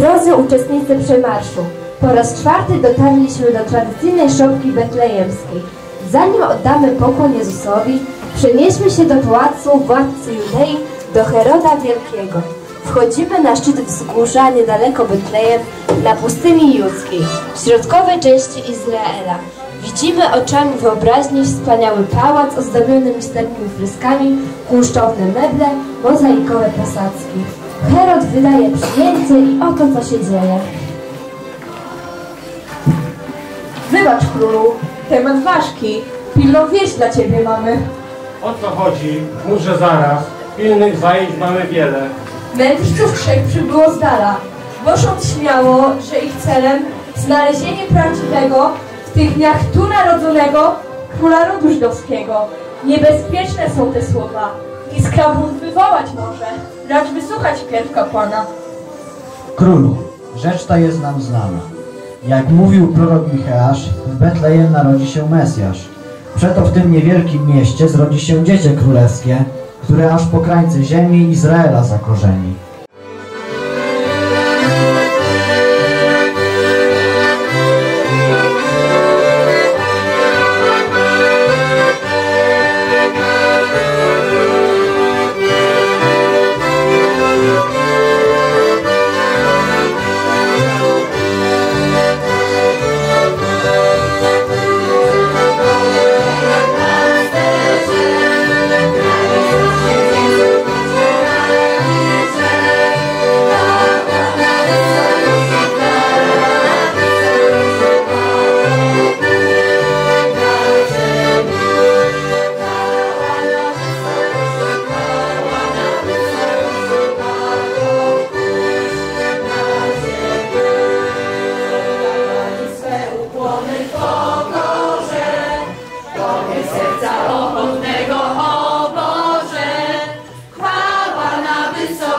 Drodzy uczestnicy przemarszu, po raz czwarty dotarliśmy do tradycyjnej szopki betlejemskiej. Zanim oddamy pokłon Jezusowi, przenieśmy się do pałacu władcy Judei, do Heroda Wielkiego. Wchodzimy na szczyt wzgórza niedaleko Betlejem, na pustyni judzkiej, w środkowej części Izraela. Widzimy oczami wyobraźni wspaniały pałac ozdobiony misternymi freskami, kunsztowne meble, mozaikowe posadzki. Herod wydaje przyjęcie i oto co się dzieje. Wybacz królu, temat ważki. Pilną wieść dla ciebie mamy. O co chodzi? Muszę zaraz. Pilnych zajęć mamy wiele. Mędrców trzech przybyło z dala, głosząc śmiało, że ich celem znalezienie prawdziwego w tych dniach tu narodzonego króla rodu żydowskiego. Niebezpieczne są te słowa. Iskra bunt wywołać może, racz wysłuchać pierw kapłana. Królu, rzecz ta jest nam znana. Jak mówił prorok Micheasz, w Betlejem narodzi się Mesjasz. Przeto w tym niewielkim mieście zrodzi się dziecię królewskie, które aż po krańce ziemi Izraela zakorzeni.